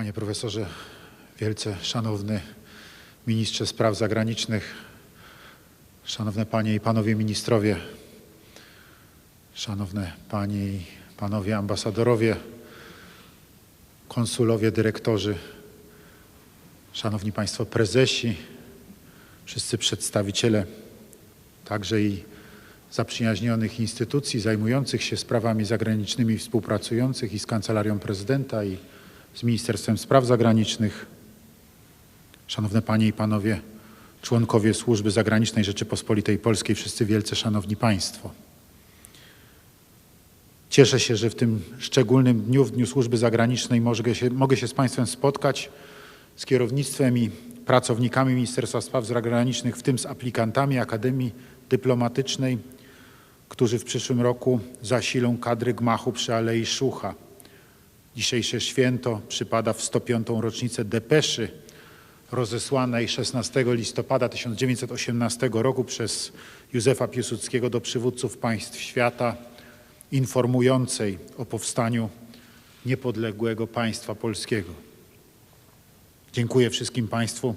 Panie profesorze, wielce szanowny ministrze spraw zagranicznych, szanowne panie i panowie ministrowie, szanowne panie i panowie ambasadorowie, konsulowie, dyrektorzy, szanowni państwo prezesi, wszyscy przedstawiciele także i zaprzyjaźnionych instytucji zajmujących się sprawami zagranicznymi, współpracujących i z Kancelarią Prezydenta i z Ministerstwem Spraw Zagranicznych, szanowne panie i panowie członkowie Służby Zagranicznej Rzeczypospolitej Polskiej, wszyscy wielce szanowni państwo. Cieszę się, że w tym szczególnym dniu, w Dniu Służby Zagranicznej mogę się, mogę się z Państwem spotkać, z kierownictwem i pracownikami Ministerstwa Spraw Zagranicznych, w tym z aplikantami Akademii Dyplomatycznej, którzy w przyszłym roku zasilą kadry gmachu przy Alei Szucha. Dzisiejsze święto przypada w 105. rocznicę depeszy rozesłanej 16 listopada 1918 roku przez Józefa Piłsudskiego do przywódców państw świata, informującej o powstaniu niepodległego państwa polskiego. Dziękuję wszystkim Państwu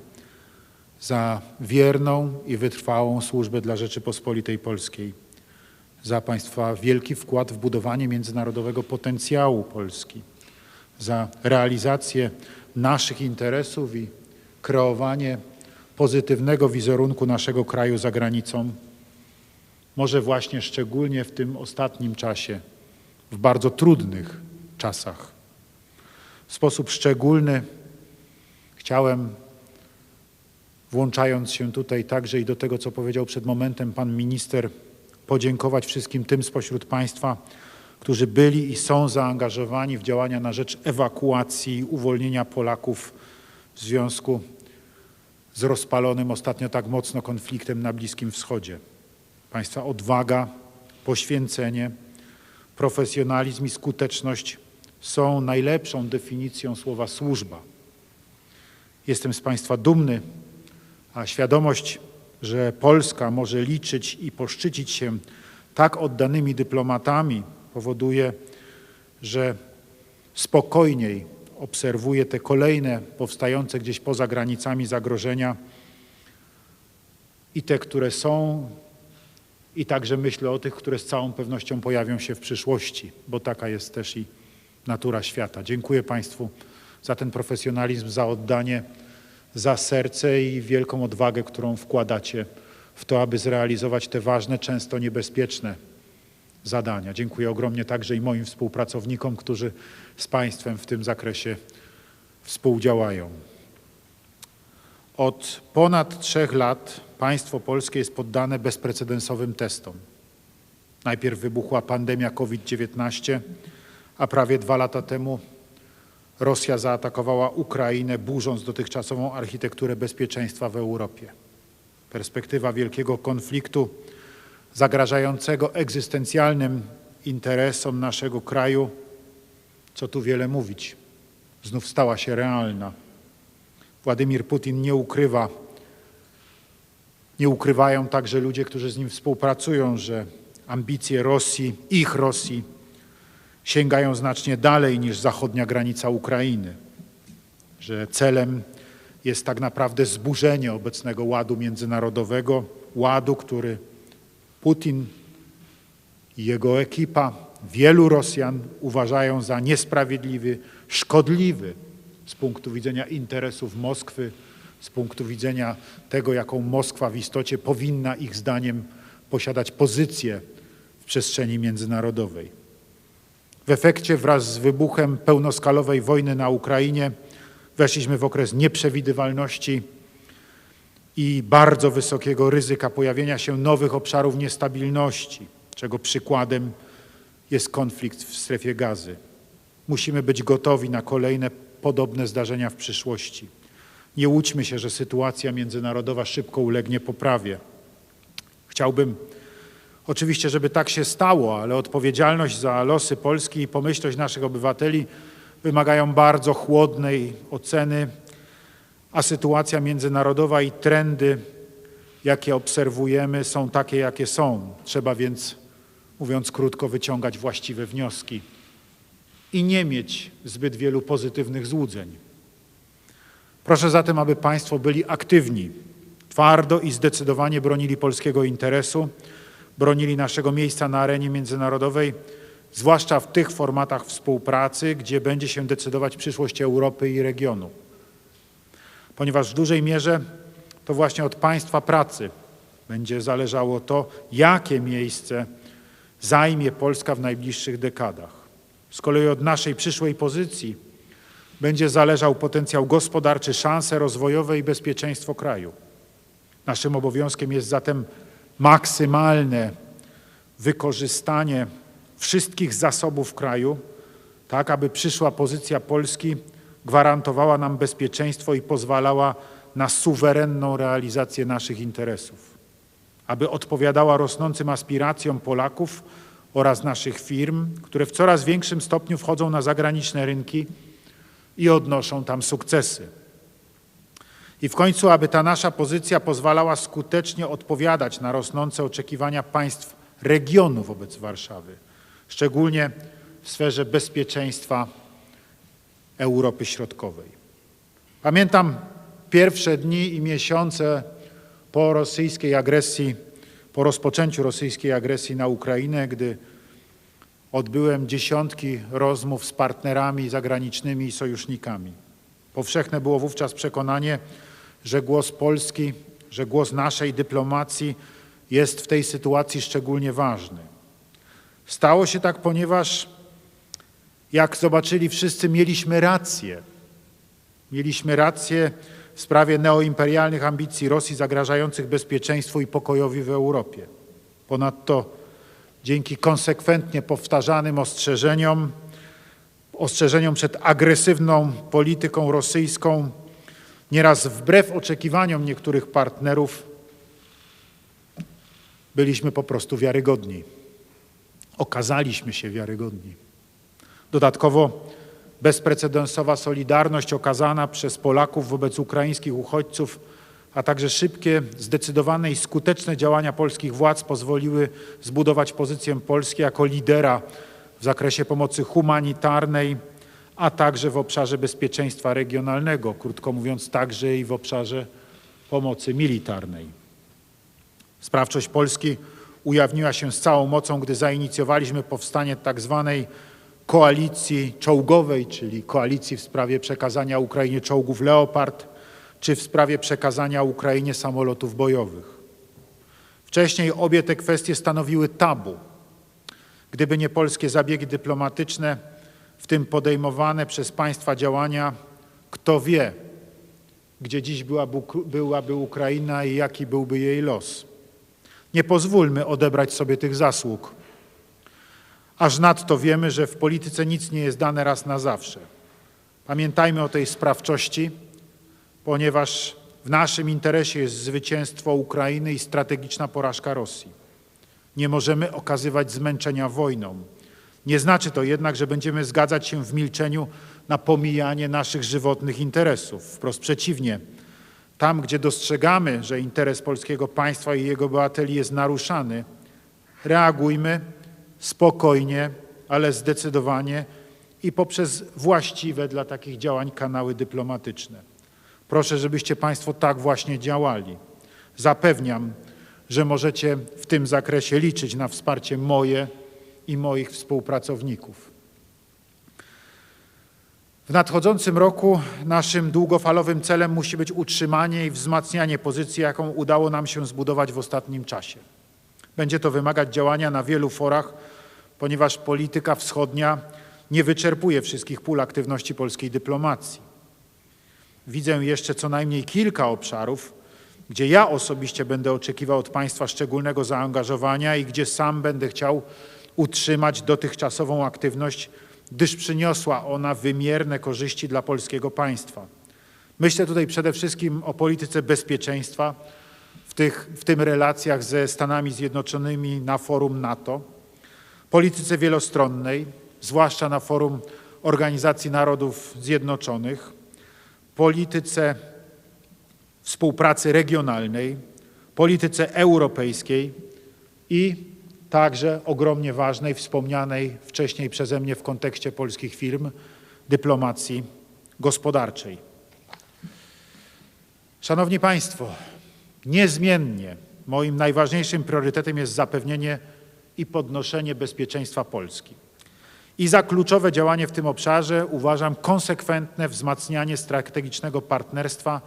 za wierną i wytrwałą służbę dla Rzeczypospolitej Polskiej, za Państwa wielki wkład w budowanie międzynarodowego potencjału Polski, za realizację naszych interesów i kreowanie pozytywnego wizerunku naszego kraju za granicą, może właśnie szczególnie w tym ostatnim czasie, w bardzo trudnych czasach. W sposób szczególny chciałem, włączając się tutaj także i do tego, co powiedział przed momentem pan minister, podziękować wszystkim tym spośród Państwa, którzy byli i są zaangażowani w działania na rzecz ewakuacji i uwolnienia Polaków w związku z rozpalonym ostatnio tak mocno konfliktem na Bliskim Wschodzie. Państwa odwaga, poświęcenie, profesjonalizm i skuteczność są najlepszą definicją słowa służba. Jestem z Państwa dumny, a świadomość, że Polska może liczyć i poszczycić się tak oddanymi dyplomatami, powoduje, że spokojniej obserwuję te kolejne powstające gdzieś poza granicami zagrożenia i te, które są, i także myślę o tych, które z całą pewnością pojawią się w przyszłości, bo taka jest też i natura świata. Dziękuję Państwu za ten profesjonalizm, za oddanie, za serce i wielką odwagę, którą wkładacie w to, aby zrealizować te ważne, często niebezpieczne zadania. Dziękuję ogromnie także i moim współpracownikom, którzy z Państwem w tym zakresie współdziałają. Od ponad trzech lat państwo polskie jest poddane bezprecedensowym testom. Najpierw wybuchła pandemia COVID-19, a prawie dwa lata temu Rosja zaatakowała Ukrainę, burząc dotychczasową architekturę bezpieczeństwa w Europie. Perspektywa wielkiego konfliktu zagrażającego egzystencjalnym interesom naszego kraju, co tu wiele mówić, znów stała się realna. Władimir Putin nie ukrywa, nie ukrywają także ludzie, którzy z nim współpracują, że ambicje Rosji, ich Rosji, sięgają znacznie dalej niż zachodnia granica Ukrainy, że celem jest tak naprawdę zburzenie obecnego ładu międzynarodowego, ładu, który Putin i jego ekipa, wielu Rosjan uważają za niesprawiedliwy, szkodliwy z punktu widzenia interesów Moskwy, z punktu widzenia tego, jaką Moskwa w istocie powinna ich zdaniem posiadać pozycję w przestrzeni międzynarodowej. W efekcie wraz z wybuchem pełnoskalowej wojny na Ukrainie weszliśmy w okres nieprzewidywalności i bardzo wysokiego ryzyka pojawienia się nowych obszarów niestabilności, czego przykładem jest konflikt w strefie gazy. Musimy być gotowi na kolejne podobne zdarzenia w przyszłości. Nie łudźmy się, że sytuacja międzynarodowa szybko ulegnie poprawie. Chciałbym oczywiście, żeby tak się stało, ale odpowiedzialność za losy Polski i pomyślność naszych obywateli wymagają bardzo chłodnej oceny, a sytuacja międzynarodowa i trendy, jakie obserwujemy, są takie, jakie są. Trzeba więc, mówiąc krótko, wyciągać właściwe wnioski i nie mieć zbyt wielu pozytywnych złudzeń. Proszę zatem, aby Państwo byli aktywni, twardo i zdecydowanie bronili polskiego interesu, bronili naszego miejsca na arenie międzynarodowej, zwłaszcza w tych formatach współpracy, gdzie będzie się decydować przyszłość Europy i regionu. Ponieważ w dużej mierze to właśnie od Państwa pracy będzie zależało to, jakie miejsce zajmie Polska w najbliższych dekadach. Z kolei od naszej przyszłej pozycji będzie zależał potencjał gospodarczy, szanse rozwojowe i bezpieczeństwo kraju. Naszym obowiązkiem jest zatem maksymalne wykorzystanie wszystkich zasobów kraju, tak aby przyszła pozycja Polski gwarantowała nam bezpieczeństwo i pozwalała na suwerenną realizację naszych interesów, aby odpowiadała rosnącym aspiracjom Polaków oraz naszych firm, które w coraz większym stopniu wchodzą na zagraniczne rynki i odnoszą tam sukcesy. I w końcu, aby ta nasza pozycja pozwalała skutecznie odpowiadać na rosnące oczekiwania państw regionu wobec Warszawy, szczególnie w sferze bezpieczeństwa Europy Środkowej. Pamiętam pierwsze dni i miesiące po rosyjskiej agresji, po rozpoczęciu rosyjskiej agresji na Ukrainę, gdy odbyłem dziesiątki rozmów z partnerami zagranicznymi i sojusznikami. Powszechne było wówczas przekonanie, że głos Polski, że głos naszej dyplomacji jest w tej sytuacji szczególnie ważny. Stało się tak, ponieważ jak zobaczyli wszyscy, mieliśmy rację. Mieliśmy rację w sprawie neoimperialnych ambicji Rosji zagrażających bezpieczeństwu i pokojowi w Europie. Ponadto dzięki konsekwentnie powtarzanym ostrzeżeniom, ostrzeżeniom przed agresywną polityką rosyjską, nieraz wbrew oczekiwaniom niektórych partnerów, byliśmy po prostu wiarygodni. Okazaliśmy się wiarygodni. Dodatkowo bezprecedensowa solidarność okazana przez Polaków wobec ukraińskich uchodźców, a także szybkie, zdecydowane i skuteczne działania polskich władz pozwoliły zbudować pozycję Polski jako lidera w zakresie pomocy humanitarnej, a także w obszarze bezpieczeństwa regionalnego, krótko mówiąc, także i w obszarze pomocy militarnej. Sprawczość Polski ujawniła się z całą mocą, gdy zainicjowaliśmy powstanie tak zwanej koalicji czołgowej, czyli koalicji w sprawie przekazania Ukrainie czołgów Leopard, czy w sprawie przekazania Ukrainie samolotów bojowych. Wcześniej obie te kwestie stanowiły tabu. Gdyby nie polskie zabiegi dyplomatyczne, w tym podejmowane przez państwa działania, kto wie, gdzie dziś byłaby, byłaby Ukraina i jaki byłby jej los. Nie pozwólmy odebrać sobie tych zasług. Aż nadto wiemy, że w polityce nic nie jest dane raz na zawsze. Pamiętajmy o tej sprawczości, ponieważ w naszym interesie jest zwycięstwo Ukrainy i strategiczna porażka Rosji. Nie możemy okazywać zmęczenia wojną. Nie znaczy to jednak, że będziemy zgadzać się w milczeniu na pomijanie naszych żywotnych interesów. Wprost przeciwnie. Tam, gdzie dostrzegamy, że interes polskiego państwa i jego obywateli jest naruszany, reagujmy spokojnie, ale zdecydowanie i poprzez właściwe dla takich działań kanały dyplomatyczne. Proszę, żebyście Państwo tak właśnie działali. Zapewniam, że możecie w tym zakresie liczyć na wsparcie moje i moich współpracowników. W nadchodzącym roku naszym długofalowym celem musi być utrzymanie i wzmacnianie pozycji, jaką udało nam się zbudować w ostatnim czasie. Będzie to wymagać działania na wielu forach, ponieważ polityka wschodnia nie wyczerpuje wszystkich pól aktywności polskiej dyplomacji. Widzę jeszcze co najmniej kilka obszarów, gdzie ja osobiście będę oczekiwał od Państwa szczególnego zaangażowania i gdzie sam będę chciał utrzymać dotychczasową aktywność, gdyż przyniosła ona wymierne korzyści dla polskiego państwa. Myślę tutaj przede wszystkim o polityce bezpieczeństwa, w, tych, w tym relacjach ze Stanami Zjednoczonymi na forum NATO, polityce wielostronnej, zwłaszcza na forum Organizacji Narodów Zjednoczonych, polityce współpracy regionalnej, polityce europejskiej i także ogromnie ważnej, wspomnianej wcześniej przeze mnie w kontekście polskich firm, dyplomacji gospodarczej. Szanowni Państwo, niezmiennie moim najważniejszym priorytetem jest zapewnienie i podnoszenie bezpieczeństwa Polski. I za kluczowe działanie w tym obszarze uważam konsekwentne wzmacnianie strategicznego partnerstwa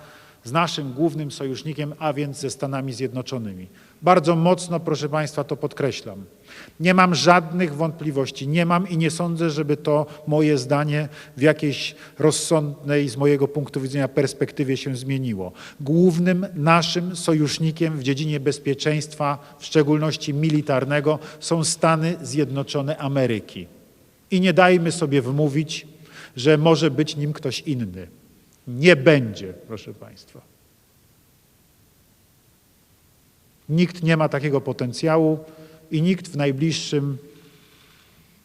z naszym głównym sojusznikiem, a więc ze Stanami Zjednoczonymi. Bardzo mocno, proszę Państwa, to podkreślam. Nie mam żadnych wątpliwości, nie mam i nie sądzę, żeby to moje zdanie w jakiejś rozsądnej z mojego punktu widzenia perspektywie się zmieniło. Głównym naszym sojusznikiem w dziedzinie bezpieczeństwa, w szczególności militarnego, są Stany Zjednoczone Ameryki. I nie dajmy sobie wmówić, że może być nim ktoś inny. Nie będzie, proszę Państwa. Nikt nie ma takiego potencjału i nikt w najbliższym,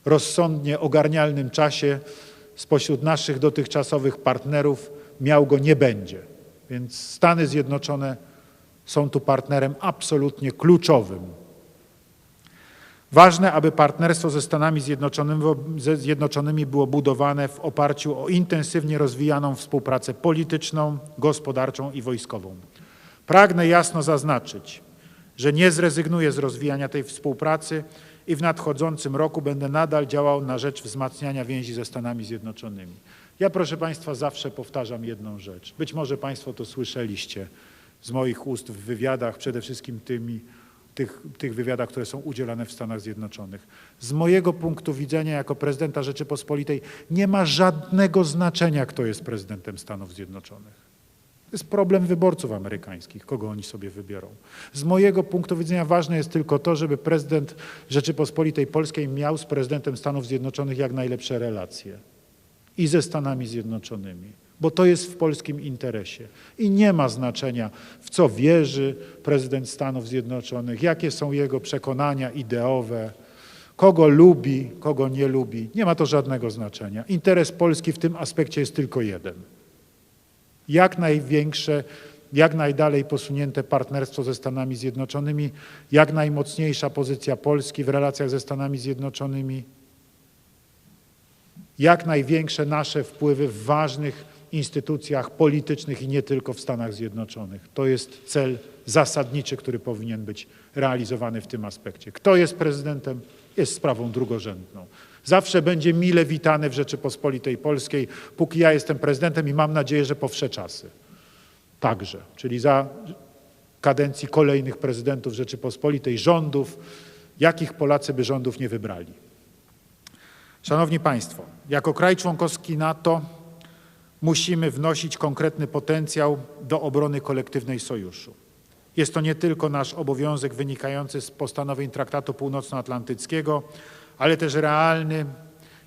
rozsądnie ogarnialnym czasie spośród naszych dotychczasowych partnerów miał go nie będzie. Więc Stany Zjednoczone są tu partnerem absolutnie kluczowym. Ważne, aby partnerstwo ze Stanami Zjednoczonymi, ze Zjednoczonymi było budowane w oparciu o intensywnie rozwijaną współpracę polityczną, gospodarczą i wojskową. Pragnę jasno zaznaczyć, że nie zrezygnuję z rozwijania tej współpracy i w nadchodzącym roku będę nadal działał na rzecz wzmacniania więzi ze Stanami Zjednoczonymi. Ja, proszę Państwa, zawsze powtarzam jedną rzecz. Być może Państwo to słyszeliście z moich ust w wywiadach, przede wszystkim tymi, tych, tych wywiadach, które są udzielane w Stanach Zjednoczonych. Z mojego punktu widzenia, jako prezydenta Rzeczypospolitej, nie ma żadnego znaczenia, kto jest prezydentem Stanów Zjednoczonych. To jest problem wyborców amerykańskich, kogo oni sobie wybiorą. Z mojego punktu widzenia ważne jest tylko to, żeby prezydent Rzeczypospolitej Polskiej miał z prezydentem Stanów Zjednoczonych jak najlepsze relacje i ze Stanami Zjednoczonymi, bo to jest w polskim interesie. I nie ma znaczenia, w co wierzy prezydent Stanów Zjednoczonych, jakie są jego przekonania ideowe, kogo lubi, kogo nie lubi. Nie ma to żadnego znaczenia. Interes Polski w tym aspekcie jest tylko jeden – jak największe, jak najdalej posunięte partnerstwo ze Stanami Zjednoczonymi, jak najmocniejsza pozycja Polski w relacjach ze Stanami Zjednoczonymi, jak największe nasze wpływy w ważnych instytucjach politycznych i nie tylko w Stanach Zjednoczonych. To jest cel zasadniczy, który powinien być realizowany w tym aspekcie. Kto jest prezydentem, jest sprawą drugorzędną. Zawsze będzie mile witany w Rzeczypospolitej Polskiej, póki ja jestem prezydentem i mam nadzieję, że po wsze czasy. Także, czyli za kadencji kolejnych prezydentów Rzeczypospolitej, rządów, jakich Polacy by rządów nie wybrali. Szanowni Państwo, jako kraj członkowski NATO musimy wnosić konkretny potencjał do obrony kolektywnej sojuszu. Jest to nie tylko nasz obowiązek wynikający z postanowień Traktatu Północnoatlantyckiego, ale też realny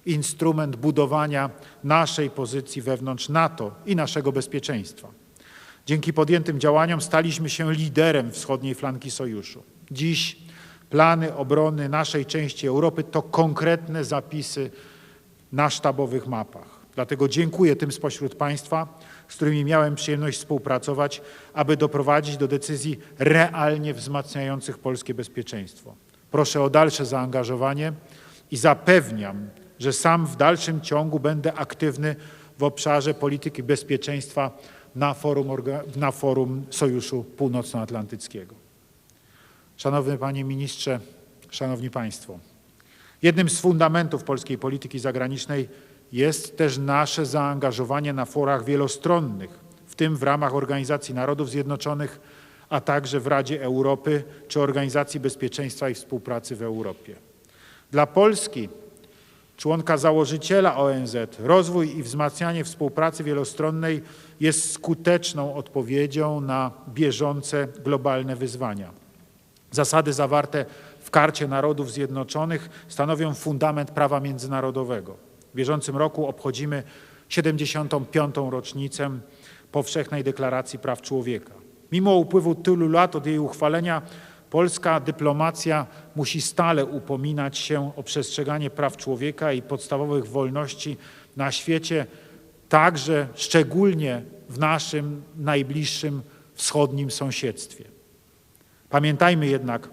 instrument budowania naszej pozycji wewnątrz NATO i naszego bezpieczeństwa. Dzięki podjętym działaniom staliśmy się liderem wschodniej flanki sojuszu. Dziś plany obrony naszej części Europy to konkretne zapisy na sztabowych mapach. Dlatego dziękuję tym spośród Państwa, z którymi miałem przyjemność współpracować, aby doprowadzić do decyzji realnie wzmacniających polskie bezpieczeństwo. Proszę o dalsze zaangażowanie i zapewniam, że sam w dalszym ciągu będę aktywny w obszarze polityki bezpieczeństwa na forum, na forum Sojuszu Północnoatlantyckiego. Szanowny Panie Ministrze, Szanowni Państwo, jednym z fundamentów polskiej polityki zagranicznej jest też nasze zaangażowanie na forach wielostronnych, w tym w ramach Organizacji Narodów Zjednoczonych, a także w Radzie Europy czy Organizacji Bezpieczeństwa i Współpracy w Europie. Dla Polski, członka założyciela ONZ, rozwój i wzmacnianie współpracy wielostronnej jest skuteczną odpowiedzią na bieżące globalne wyzwania. Zasady zawarte w Karcie Narodów Zjednoczonych stanowią fundament prawa międzynarodowego. W bieżącym roku obchodzimy 75. rocznicę Powszechnej Deklaracji Praw Człowieka. Mimo upływu tylu lat od jej uchwalenia Polska dyplomacja musi stale upominać się o przestrzeganie praw człowieka i podstawowych wolności na świecie, także szczególnie w naszym najbliższym wschodnim sąsiedztwie. Pamiętajmy jednak,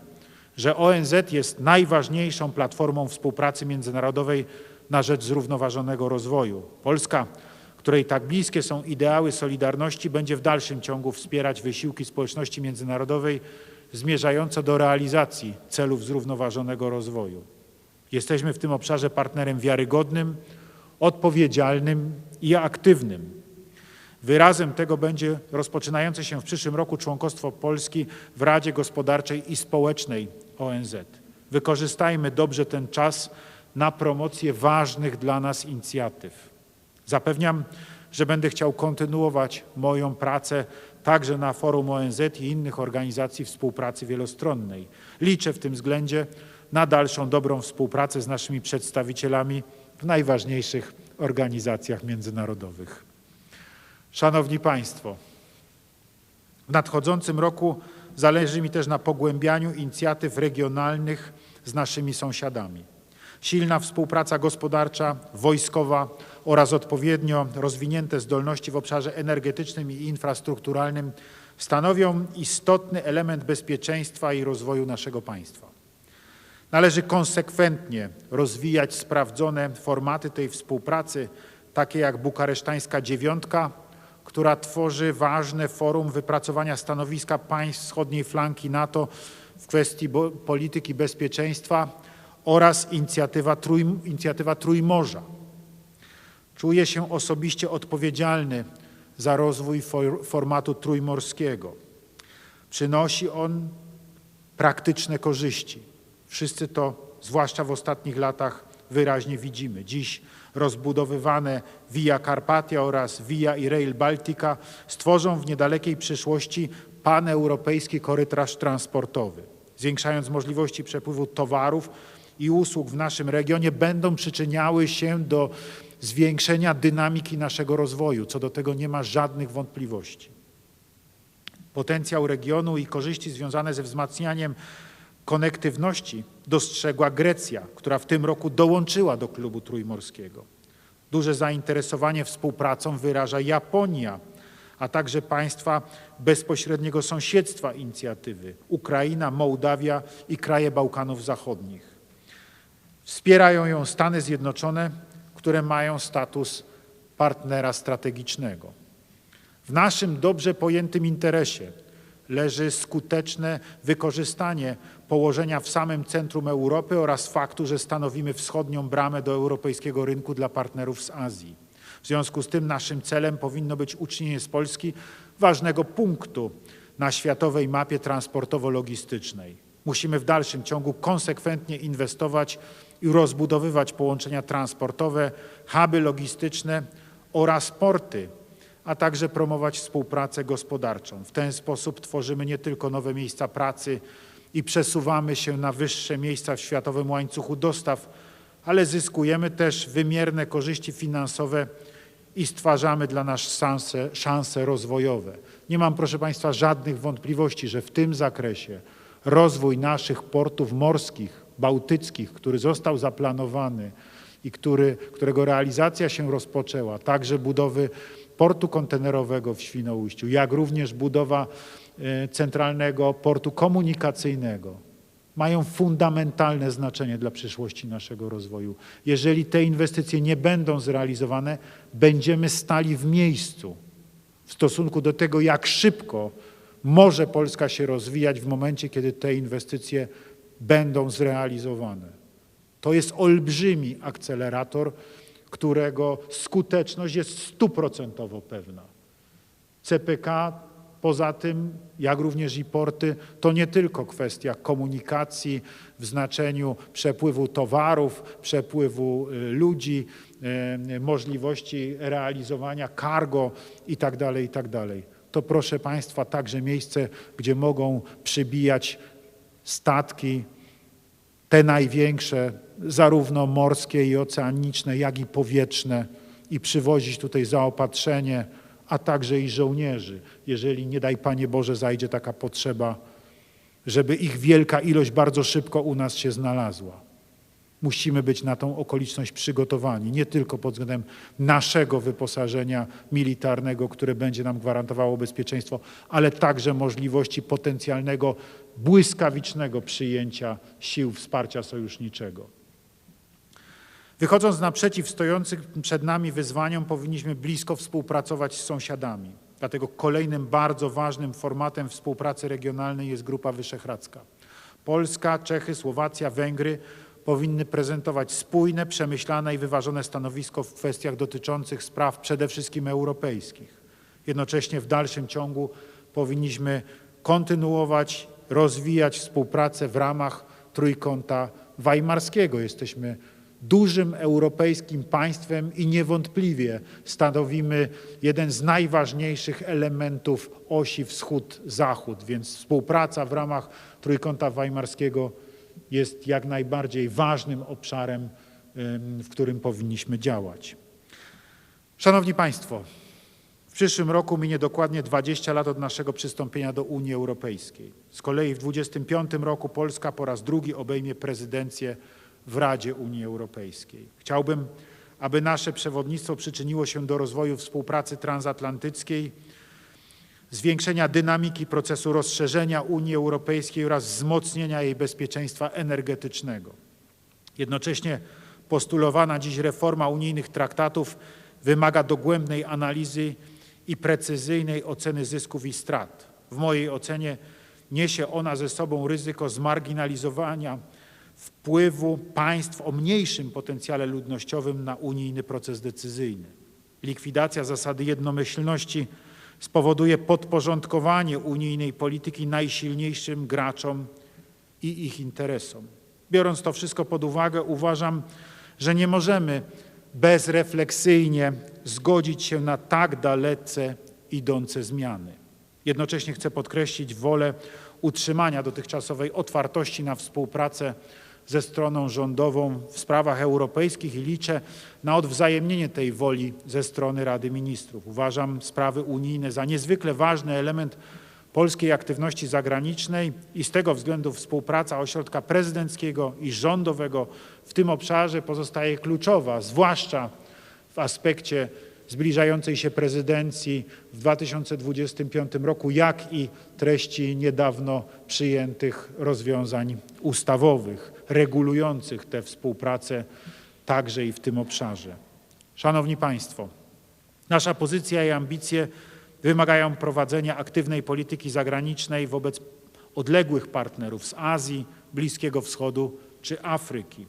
że ONZ jest najważniejszą platformą współpracy międzynarodowej na rzecz zrównoważonego rozwoju. Polska której tak bliskie są ideały Solidarności, będzie w dalszym ciągu wspierać wysiłki społeczności międzynarodowej zmierzające do realizacji celów zrównoważonego rozwoju. Jesteśmy w tym obszarze partnerem wiarygodnym, odpowiedzialnym i aktywnym. Wyrazem tego będzie rozpoczynające się w przyszłym roku członkostwo Polski w Radzie Gospodarczej i Społecznej ONZ. Wykorzystajmy dobrze ten czas na promocję ważnych dla nas inicjatyw. Zapewniam, że będę chciał kontynuować moją pracę także na forum ONZ i innych organizacji współpracy wielostronnej. Liczę w tym względzie na dalszą dobrą współpracę z naszymi przedstawicielami w najważniejszych organizacjach międzynarodowych. Szanowni Państwo, w nadchodzącym roku zależy mi też na pogłębianiu inicjatyw regionalnych z naszymi sąsiadami. Silna współpraca gospodarcza, wojskowa oraz odpowiednio rozwinięte zdolności w obszarze energetycznym i infrastrukturalnym stanowią istotny element bezpieczeństwa i rozwoju naszego państwa. Należy konsekwentnie rozwijać sprawdzone formaty tej współpracy, takie jak bukaresztańska dziewiątka, która tworzy ważne forum wypracowania stanowiska państw wschodniej flanki NATO w kwestii polityki bezpieczeństwa oraz inicjatywa, Trój, inicjatywa Trójmorza. Czuję się osobiście odpowiedzialny za rozwój for, formatu trójmorskiego. Przynosi on praktyczne korzyści. Wszyscy to, zwłaszcza w ostatnich latach, wyraźnie widzimy. Dziś rozbudowywane Via Carpatia oraz Via i Rail Baltica stworzą w niedalekiej przyszłości paneuropejski korytarz transportowy. Zwiększając możliwości przepływu towarów i usług w naszym regionie, będą przyczyniały się do zwiększenia dynamiki naszego rozwoju. Co do tego nie ma żadnych wątpliwości. Potencjał regionu i korzyści związane ze wzmacnianiem konektywności dostrzegła Grecja, która w tym roku dołączyła do klubu trójmorskiego. Duże zainteresowanie współpracą wyraża Japonia, a także państwa bezpośredniego sąsiedztwa inicjatywy Ukraina, Mołdawia i kraje Bałkanów Zachodnich. Wspierają ją Stany Zjednoczone, które mają status partnera strategicznego. W naszym dobrze pojętym interesie leży skuteczne wykorzystanie położenia w samym centrum Europy oraz faktu, że stanowimy wschodnią bramę do europejskiego rynku dla partnerów z Azji. W związku z tym naszym celem powinno być uczynienie z Polski ważnego punktu na światowej mapie transportowo-logistycznej. Musimy w dalszym ciągu konsekwentnie inwestować i rozbudowywać połączenia transportowe, huby logistyczne oraz porty, a także promować współpracę gospodarczą. W ten sposób tworzymy nie tylko nowe miejsca pracy i przesuwamy się na wyższe miejsca w światowym łańcuchu dostaw, ale zyskujemy też wymierne korzyści finansowe i stwarzamy dla nas szanse, szanse rozwojowe. Nie mam, proszę Państwa, żadnych wątpliwości, że w tym zakresie rozwój naszych portów morskich, bałtyckich, który został zaplanowany i który, którego realizacja się rozpoczęła, także budowy portu kontenerowego w Świnoujściu, jak również budowa e, centralnego portu komunikacyjnego mają fundamentalne znaczenie dla przyszłości naszego rozwoju. Jeżeli te inwestycje nie będą zrealizowane, będziemy stali w miejscu w stosunku do tego, jak szybko może Polska się rozwijać w momencie, kiedy te inwestycje będą zrealizowane. To jest olbrzymi akcelerator, którego skuteczność jest stuprocentowo pewna. CPK poza tym, jak również i porty, to nie tylko kwestia komunikacji w znaczeniu przepływu towarów, przepływu y, ludzi, y, możliwości realizowania cargo itd., tak itd. Tak to proszę Państwa także miejsce, gdzie mogą przybijać statki, te największe, zarówno morskie i oceaniczne, jak i powietrzne i przywozić tutaj zaopatrzenie, a także i żołnierzy, jeżeli nie daj Panie Boże zajdzie taka potrzeba, żeby ich wielka ilość bardzo szybko u nas się znalazła. Musimy być na tą okoliczność przygotowani, nie tylko pod względem naszego wyposażenia militarnego, które będzie nam gwarantowało bezpieczeństwo, ale także możliwości potencjalnego błyskawicznego przyjęcia sił wsparcia sojuszniczego. Wychodząc naprzeciw stojącym przed nami wyzwaniom, powinniśmy blisko współpracować z sąsiadami. Dlatego kolejnym bardzo ważnym formatem współpracy regionalnej jest Grupa Wyszehradzka. Polska, Czechy, Słowacja, Węgry powinny prezentować spójne, przemyślane i wyważone stanowisko w kwestiach dotyczących spraw przede wszystkim europejskich. Jednocześnie w dalszym ciągu powinniśmy kontynuować, rozwijać współpracę w ramach trójkąta weimarskiego. Jesteśmy dużym europejskim państwem i niewątpliwie stanowimy jeden z najważniejszych elementów osi wschód-zachód, więc współpraca w ramach trójkąta weimarskiego jest jak najbardziej ważnym obszarem, w którym powinniśmy działać. Szanowni Państwo, w przyszłym roku minie dokładnie 20 lat od naszego przystąpienia do Unii Europejskiej. Z kolei w 25 roku Polska po raz drugi obejmie prezydencję w Radzie Unii Europejskiej. Chciałbym, aby nasze przewodnictwo przyczyniło się do rozwoju współpracy transatlantyckiej, zwiększenia dynamiki procesu rozszerzenia Unii Europejskiej oraz wzmocnienia jej bezpieczeństwa energetycznego. Jednocześnie postulowana dziś reforma unijnych traktatów wymaga dogłębnej analizy i precyzyjnej oceny zysków i strat. W mojej ocenie niesie ona ze sobą ryzyko zmarginalizowania wpływu państw o mniejszym potencjale ludnościowym na unijny proces decyzyjny. Likwidacja zasady jednomyślności spowoduje podporządkowanie unijnej polityki najsilniejszym graczom i ich interesom. Biorąc to wszystko pod uwagę, uważam, że nie możemy bezrefleksyjnie zgodzić się na tak dalece idące zmiany. Jednocześnie chcę podkreślić wolę utrzymania dotychczasowej otwartości na współpracę ze stroną rządową w sprawach europejskich i liczę na odwzajemnienie tej woli ze strony Rady Ministrów. Uważam sprawy unijne za niezwykle ważny element polskiej aktywności zagranicznej i z tego względu współpraca ośrodka prezydenckiego i rządowego w tym obszarze pozostaje kluczowa, zwłaszcza w aspekcie zbliżającej się prezydencji w 2025 roku, jak i treści niedawno przyjętych rozwiązań ustawowych regulujących tę współpracę także i w tym obszarze. Szanowni Państwo, nasza pozycja i ambicje wymagają prowadzenia aktywnej polityki zagranicznej wobec odległych partnerów z Azji, Bliskiego Wschodu czy Afryki.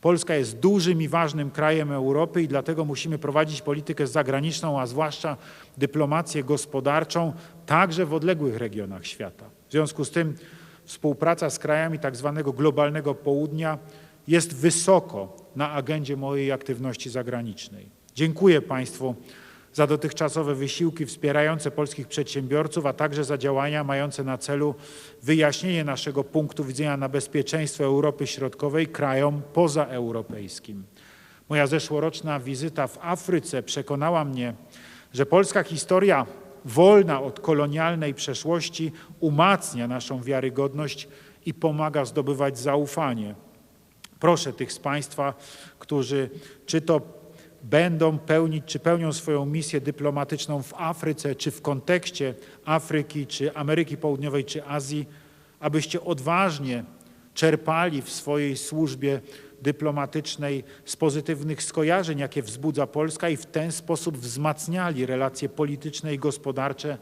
Polska jest dużym i ważnym krajem Europy i dlatego musimy prowadzić politykę zagraniczną, a zwłaszcza dyplomację gospodarczą, także w odległych regionach świata. W związku z tym współpraca z krajami tak zwanego globalnego południa jest wysoko na agendzie mojej aktywności zagranicznej. Dziękuję Państwu za dotychczasowe wysiłki wspierające polskich przedsiębiorców, a także za działania mające na celu wyjaśnienie naszego punktu widzenia na bezpieczeństwo Europy Środkowej krajom pozaeuropejskim. Moja zeszłoroczna wizyta w Afryce przekonała mnie, że polska historia wolna od kolonialnej przeszłości umacnia naszą wiarygodność i pomaga zdobywać zaufanie. Proszę tych z Państwa, którzy czy to będą pełnić, czy pełnią swoją misję dyplomatyczną w Afryce, czy w kontekście Afryki, czy Ameryki Południowej, czy Azji, abyście odważnie czerpali w swojej służbie dyplomatycznej z pozytywnych skojarzeń, jakie wzbudza Polska i w ten sposób wzmacniali relacje polityczne i gospodarcze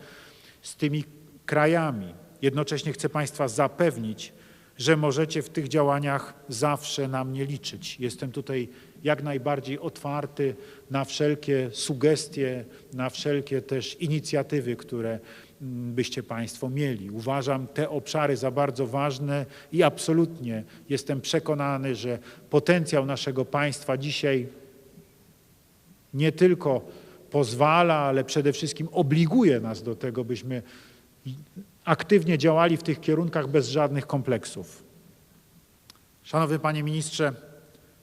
z tymi krajami. Jednocześnie chcę Państwa zapewnić, że możecie w tych działaniach zawsze na mnie liczyć. Jestem tutaj jak najbardziej otwarty na wszelkie sugestie, na wszelkie też inicjatywy, które byście Państwo mieli. Uważam te obszary za bardzo ważne i absolutnie jestem przekonany, że potencjał naszego państwa dzisiaj nie tylko pozwala, ale przede wszystkim obliguje nas do tego, byśmy aktywnie działali w tych kierunkach bez żadnych kompleksów. Szanowny Panie Ministrze,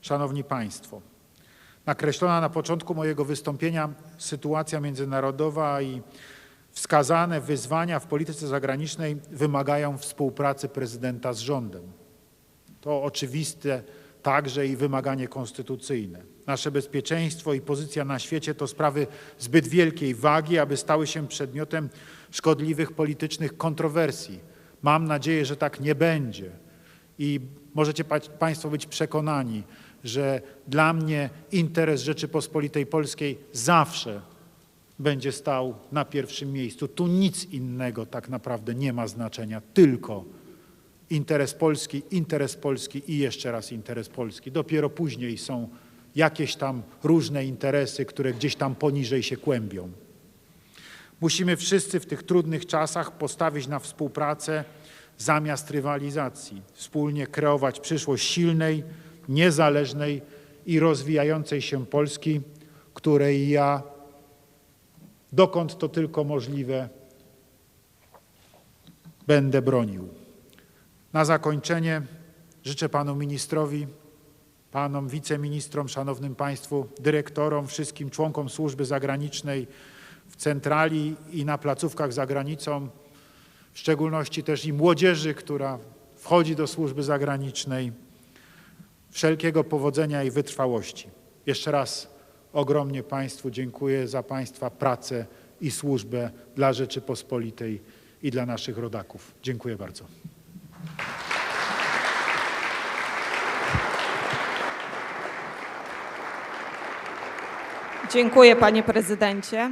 Szanowni Państwo, nakreślona na początku mojego wystąpienia sytuacja międzynarodowa i wskazane wyzwania w polityce zagranicznej wymagają współpracy prezydenta z rządem. To oczywiste także i wymaganie konstytucyjne. Nasze bezpieczeństwo i pozycja na świecie to sprawy zbyt wielkiej wagi, aby stały się przedmiotem szkodliwych politycznych kontrowersji. Mam nadzieję, że tak nie będzie i możecie Państwo być przekonani, że dla mnie interes Rzeczypospolitej Polskiej zawsze będzie stał na pierwszym miejscu. Tu nic innego tak naprawdę nie ma znaczenia, tylko interes Polski, interes Polski i jeszcze raz interes Polski. Dopiero później są jakieś tam różne interesy, które gdzieś tam poniżej się kłębią. Musimy wszyscy w tych trudnych czasach postawić na współpracę zamiast rywalizacji, wspólnie kreować przyszłość silnej, niezależnej i rozwijającej się Polski, której ja, dokąd to tylko możliwe, będę bronił. Na zakończenie życzę panu ministrowi, panom wiceministrom, szanownym państwu, dyrektorom, wszystkim członkom służby zagranicznej w centrali i na placówkach za granicą, w szczególności też i młodzieży, która wchodzi do służby zagranicznej, wszelkiego powodzenia i wytrwałości. Jeszcze raz ogromnie Państwu dziękuję za Państwa pracę i służbę dla Rzeczypospolitej i dla naszych rodaków. Dziękuję bardzo. Dziękuję panie prezydencie.